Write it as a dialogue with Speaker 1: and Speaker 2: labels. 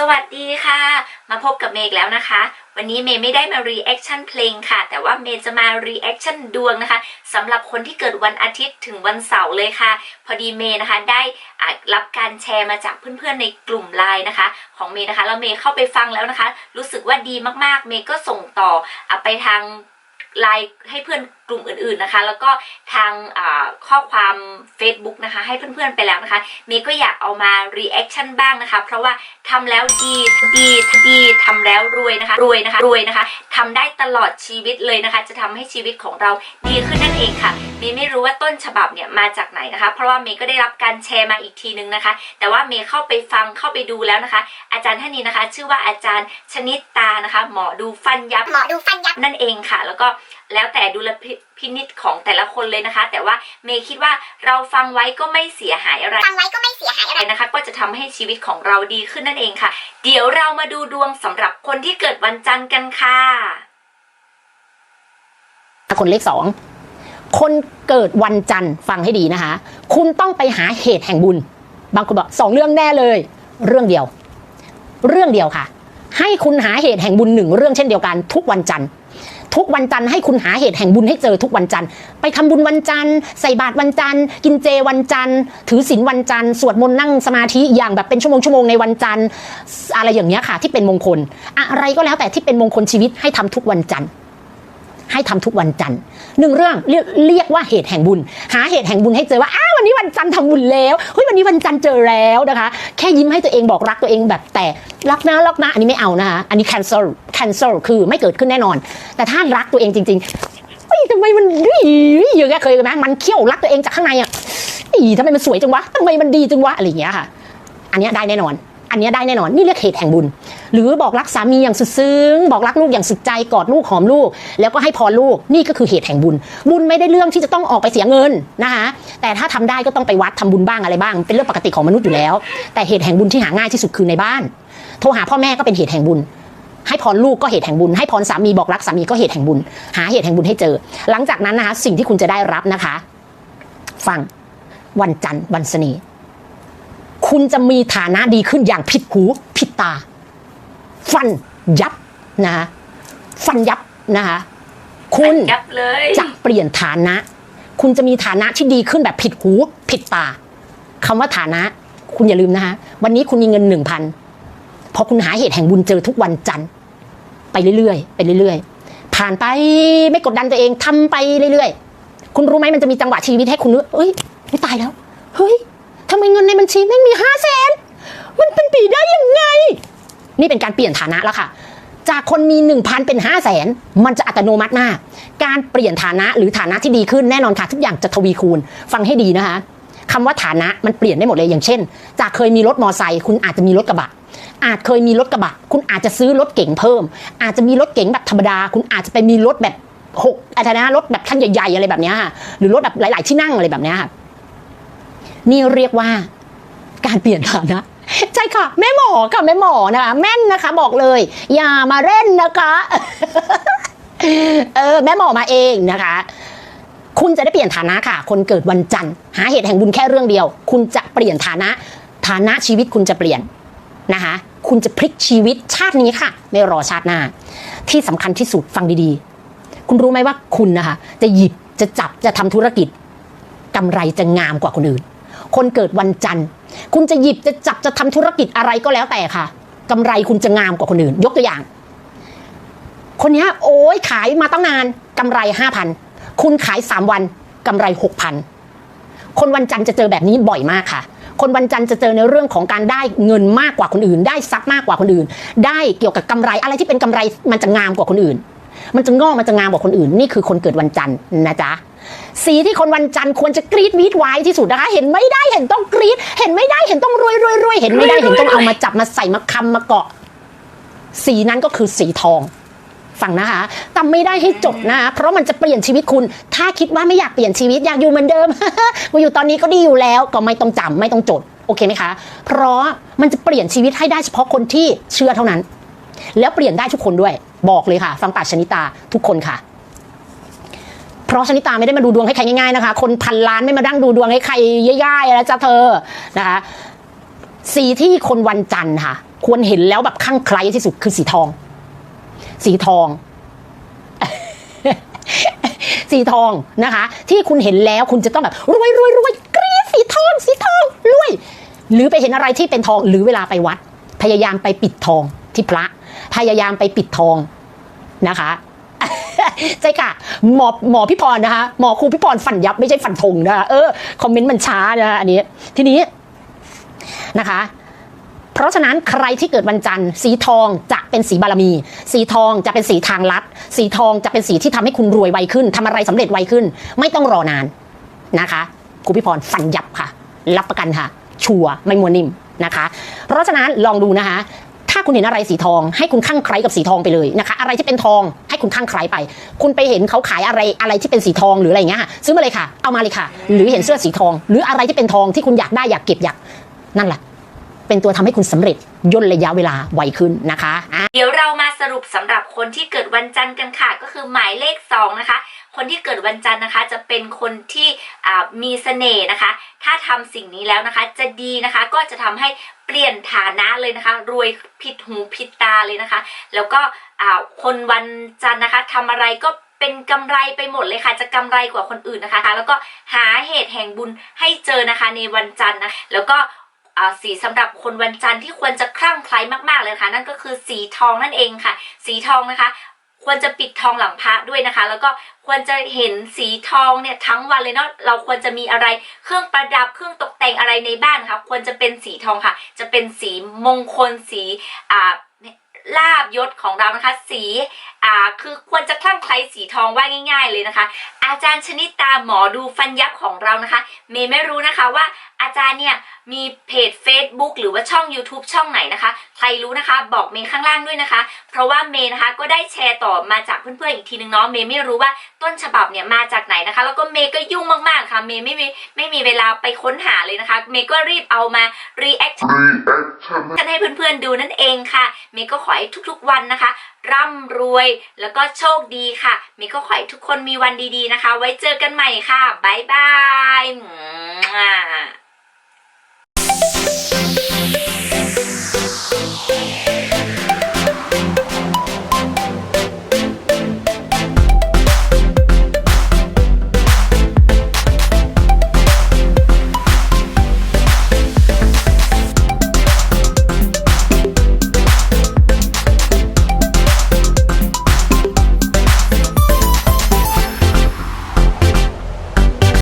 Speaker 1: สวัสดีค่ะ มาพบกับเมย์อีกแล้วนะคะ วันนี้เมย์ไม่ได้มา reaction เพลงค่ะ แต่ว่าเมย์จะมา reaction ดวงนะคะสำหรับคนที่เกิดวันอาทิตย์ถึงวันเสาร์เลยค่ะ พอดีเมย์นะคะได้รับการแชร์มาจากเพื่อนๆในกลุ่มไลน์นะคะ ของเมย์นะคะแล้วเมย์เข้าไปฟังแล้วนะคะ รู้สึกว่าดีมากๆ เมย์ก็ส่งต่ออไปทาง ไลน์ให้เพื่อนกลุ่มอื่นๆนะคะ แล้วก็ทางอ่าข้อความ Facebook นะคะ ให้เพื่อนๆไปแล้วนะคะ เมย์ก็อยากเอามา reaction บ้างนะคะ เพราะว่าทำแล้วดีดีดีทำแล้วรวยนะคะ รวยนะคะรวยนะคะทำได้ตลอดชีวิตเลยนะคะ จะทำให้ชีวิตของเราดีขึ้นนั่นเองค่ะ เมย์ไม่รู้ว่าต้นฉบับเนี่ยมาจากไหนนะคะ เพราะว่าเมย์ก็ได้รับการแชร์มาอีกทีนึงนะคะ แต่ว่าเมย์เข้าไปฟังเข้าไปดูแล้วนะคะ อาจารย์ท่านนี้นะคะ ชื่อว่าอาจารย์ชนิดตานะคะ หมอดูฟันยับ
Speaker 2: หมอดูฟันยับ
Speaker 1: นั่นเองค่ะ แล้วก็แล้วแต่ดุลพิพินิจของแต่ละคนเลยนะคะ แต่ว่าเมย์คิดว่าเราฟังไว้ก็ไม่เสียหายอะไร
Speaker 2: ฟังไว้ก็ไม่เสียหายอะไร
Speaker 1: นะคะ ก็จะทำให้ชีวิตของเราดีขึ้นนั่นเองค่ะ เดี๋ยวเรามาดูดวงสำหรับคนที่เกิดวันจันทร์กันค่ะ
Speaker 3: คนเลขสองคนเกิดวันจันทร์ฟังให้ดีนะคะ คุณต้องไปหาเหตุแห่งบุญ บางคนบอกสองเรื่องแน่เลย เรื่องเดียว เรื่องเดียวค่ะ ให้คุณหาเหตุแห่งบุญหนึ่งเรื่องเช่นเดียวกันทุกวันจันทร์ ทุกวันจันทร์ให้คุณหาเหตุแห่งบุญให้เจอทุกวันจันทร์ไปทำบุญวันจันทร์ใส่บาตรวันจันทร์กินเจวันจันทร์ถือศีลวันจันทร์สวดมนต์นั่งสมาธิอย่างแบบเป็นชั่วโมงชั่วโมงในวันจันทร์อะไรอย่างเงี้ยค่ะที่เป็นมงคล อะไรก็แล้วแต่ที่เป็นมงคลชีวิตให้ทำทุกวันจันทร์ ให้ทำทุกวันจันทร์หนึ่งเรื่องเรียกเรียกว่าเหตุแห่งบุญ หาเหตุแห่งบุญให้เจอว่าอ้าววันนี้วันจันทร์ทำบุญแล้วเฮ้ยวันนี้วันจันทร์เจอแล้วนะคะ แค่ยิ้มให้ตัวเองบอกรักตัวเองแบบแต่รักนะรักนะอันนี้ไม่เอานะคะอันนี้ cancel cancel คือไม่เกิดขึ้นแน่นอน แต่ถ้ารักตัวเองจริงๆเฮ้ยทำไมมันดีอย่างเงี้ยเคยไหมมันเขี้ยวรักตัวเองจากข้างในอะอีทำไมมันสวยจังวะทำไมมันดีจังวะอะไรอย่างเงี้ยค่ะ อันนี้ยได้แน่นอน อันนี้ได้แน่นอนนี่เรียกเหตุแห่งบุญ หรือบอกรักสามีอย่างสุดซึ้ง บอกรักลูกอย่างสุดใจกอดลูกหอมลูก แล้วก็ให้พรลูกนี่ก็คือเหตุแห่งบุญ บุญไม่ได้เรื่องที่จะต้องออกไปเสียเงินนะคะแต่ถ้าทำได้ก็ต้องไปวัดทำบุญบ้างอะไรบ้าง เป็นเรื่องปกติของมนุษย์อยู่แล้ว แต่เหตุแห่งบุญที่หาง่ายที่สุดคือในบ้าน โทรหาพ่อแม่ก็เป็นเหตุแห่งบุญให้พรลูกก็เหตุแห่งบุญ ให้พรสามีบอกรักสามีก็เหตุแห่งบุญ หาเหตุแห่งบุญให้เจอ หลังจากนั้นนะคะสิ่งที่คุณจะได้รับนะคะ ฟังวันจันทร์วันเสน่ห์ คุณจะมีฐานะดีขึ้นอย่างผิดหูผิดตา ฟันยับนะคะฟันยับนะคะคุณ
Speaker 1: ยับเลย
Speaker 3: จะเปลี่ยนฐานะ คุณจะมีฐานะที่ดีขึ้นแบบผิดหูผิดตาคำว่าฐานะ คุณอย่าลืมนะคะวันนี้คุณมีเงินหนึ่งพันพอคุณหาเหตุแห่งบุญเจอทุกวันจันทร์ไปเรื่อยๆไปเรื่อยๆ ผ่านไปไม่กดดันตัวเองทำไปเรื่อยๆ คุณรู้ไหมมันจะมีจังหวะชีวิตให้คุณนึกเอ้ยไม่ตายแล้ว เฮ้ยทำไมเงินในบัญชีไม่งมีห้าแสนมันเป็นปีได้ยังไง นี่เป็นการเปลี่ยนฐานะแล้วค่ะ จากคนมี 1,000 เป็น 5 0 0แสนมันจะอัตโนมัติมาก การเปลี่ยนฐานะหรือฐานะที่ดีขึ้นแน่นอนค่ะทุกอย่างจะทวีคูณ ฟังให้ดีนะคะคำว่าฐานะมันเปลี่ยนได้หมดเลยอย่างเช่น จากเคยมีรถมอไซค์คุณอาจจะมีรถกระบะ อาจเคยมีรถกระบะ คุณอาจจะซื้อรถเก๋งเพิ่ม อาจจะมีรถเก๋งแบบธรรมดา คุณอาจจะไปมีรถแบบหกอะไรนะรถแบบคันใหญ่ๆอะไรแบบนี้ค่ะหรือรถแบบหลาย ๆ ที่นั่งอะไรแบบนี้ค่ะ นี่เรียกว่าการเปลี่ยนฐานะใช่ค่ะ แม่หมอค่ะแม่หมอนะคะแม่นนะคะ บอกเลย อย่ามาเล่นนะคะเออแม่หมอมาเองนะคะ คุณจะได้เปลี่ยนฐานะค่ะ คนเกิดวันจันทร์หาเหตุแห่งบุญแค่เรื่องเดียว คุณจะเปลี่ยนฐานะ ฐานะชีวิตคุณจะเปลี่ยนนะคะ คุณจะพลิกชีวิตชาตินี้ค่ะ ไม่รอชาติหน้า ที่สำคัญที่สุดฟังดีๆ คุณรู้ไหมว่าคุณนะคะ จะหยิบจะจับจะทำธุรกิจกำไรจะงามกว่าคนอื่น คนเกิดวันจันทร์ คุณจะหยิบจะจับจะทำธุรกิจอะไรก็แล้วแต่ค่ะกำไรคุณจะงามกว่าคนอื่น ยกตัวอย่าง คนนี้โอ้ยขายมาตั้งนานกำไรห้าพันคุณขายสามวันกำไรหกพันคนวันจันทร์จะเจอแบบนี้บ่อยมากค่ะ คนวันจันทร์จะเจอในเรื่องของการได้เงินมากกว่าคนอื่น ได้ทรัพย์มากกว่าคนอื่น ได้เกี่ยวกับกำไรอะไรที่เป็นกำไรมันจะงามกว่าคนอื่น มันจะงอกมันจะงามกว่าคนอื่น นี่คือคนเกิดวันจันทร์นะจ๊ะ สีที่คนวันจันทร์ควรจะกรีดวีดไว้ที่สุดนะคะ เห็นไม่ได้เห็นต้องกรีด เห็นไม่ได้เห็นต้องรวยรวยรวยเห็นไม่ได้เห็นต้องเอามาจับมาใส่มาคำมาเกาะ สีนั้นก็คือสีทองฟังนะคะจำไม่ได้ให้จดนะคะเพราะมันจะเปลี่ยนชีวิตคุณ ถ้าคิดว่าไม่อยากเปลี่ยนชีวิตอยากอยู่เหมือนเดิมมาอยู่ตอนนี้ก็ดีอยู่แล้ว ก็ไม่ต้องจำไม่ต้องจด โอเคไหมคะ เพราะมันจะเปลี่ยนชีวิตให้ได้เฉพาะคนที่เชื่อเท่านั้น แล้วเปลี่ยนได้ทุกคนด้วย บอกเลยค่ะ ฟังปากชนิตาทุกคนค่ะ เพราะชนิตาไม่ได้มาดูดวงให้ใครง่ายๆนะคะ คนพันล้านไม่มาดั้งดูดวงให้ใครย่ายๆแล้วจ้ะเธอนะคะสีที่คนวันจันทร์ค่ะ ควรเห็นแล้วแบบข้างใครที่สุดคือสีทอง สีทอง สีทองนะคะ ที่คุณเห็นแล้วคุณจะต้องแบบรวยรวยรวยกรี๊ดสีทอง สีทองรวย หรือไปเห็นอะไรที่เป็นทองหรือเวลาไปวัด พยายามไปปิดทองที่พระ พยายามไปปิดทองนะคะ ใช่ค่ะ หมอหมอพี่พรนะคะ หมอครูพี่พรฟันยับไม่ใช่ฟันธงนะคะเออคอมเมนต์มันช้านะคะอันนี้ ทีนี้นะคะเพราะฉะนั้นใครที่เกิดวันจันทร์สีทองจะเป็นสีบารมี สีทองจะเป็นสีทางลัด สีทองจะเป็นสีที่ทำให้คุณรวยไวขึ้นทำอะไรสำเร็จไวขึ้น ไม่ต้องรอนานนะคะครูพี่พรฟันยับค่ะ รับประกันค่ะ ชัวร์ไม่มัวนิ่มนะคะ เพราะฉะนั้นลองดูนะคะ ถ้าคุณเห็นอะไรสีทอง ให้คุณข้างใครกับสีทองไปเลยนะคะ อะไรที่เป็นทองให้คุณข้างใครไป คุณไปเห็นเขาขายอะไรอะไรที่เป็นสีทองหรืออะไรเงี้ยค่ะซื้อมาเลยค่ะ เอามาเลยค่ะ หรือเห็นเสื้อสีทอง หรืออะไรที่เป็นทองที่คุณอยากได้อยากเก็บอยากนั่นแหละเป็นตัวทำให้คุณสำเร็จย่นระยะเวลาไวขึ้นนะคะ
Speaker 1: เดี๋ยวเรามาสรุปสำหรับคนที่เกิดวันจันทร์กันค่ะ ก็คือหมายเลข 2 นะคะ คนที่เกิดวันจันทร์นะคะ จะเป็นคนที่มีเสน่ห์นะคะ ถ้าทำสิ่งนี้แล้วนะคะ จะดีนะคะก็จะทำให้เปลี่ยนฐานะเลยนะคะ รวยผิดหูผิดตาเลยนะคะ แล้วก็คนวันจันทร์นะคะทำอะไรก็เป็นกำไรไปหมดเลยค่ะ จะกำไรกว่าคนอื่นนะคะ แล้วก็หาเหตุแห่งบุญให้เจอนะคะในวันจันทร์นะแล้วก็สีสำหรับคนวันจันทร์ที่ควรจะคลั่งไคล้มากๆเลยค่ะ นั่นก็คือสีทองนั่นเองค่ะ สีทองนะคะ ควรจะปิดทองหลังพระด้วยนะคะ แล้วก็ควรจะเห็นสีทองเนี่ยทั้งวันเลยเนาะเราควรจะมีอะไรเครื่องประดับเครื่องตกแต่งอะไรในบ้านคะควรจะเป็นสีทองค่ะ จะเป็นสีมงคลสีอ่า ลาบยศของเรานะคะ สีอ่าคือควรจะคลั่งไคล้สีทองว่าง่าย ๆ เลยนะคะ อาจารย์ชนิตาหมอดูฟันยับของเรานะคะ เมย์ไม่รู้นะคะว่าอาจารย์เนี่ยมีเพจ Facebook หรือว่าช่อง YouTube ช่องไหนนะคะ ใครรู้นะคะบอกเมย์ข้างล่างด้วยนะคะ เพราะว่าเมย์นะคะก็ได้แชร์ต่อมาจากเพื่อนๆอีกทีนึงเนาะเมย์ไม่รู้ว่าต้นฉบับเนี่ยมาจากไหนนะคะ แล้วก็เมย์ก็ยุ่งมากๆค่ะเมย์ไม่มีไม่มีเวลาไปค้นหาเลยนะคะเมย์ก็รีบเอามา react
Speaker 2: reaction
Speaker 1: กันให้เพื่อนๆดูนั่นเองค่ะเมย์ก็ขอให้ทุกๆวันนะคะ ร่ำรวยแล้วก็โชคดีค่ะ มีก็ขอให้ทุกคนมีวันดีๆนะคะ ไว้เจอกันใหม่ค่ะ บ๊ายบาย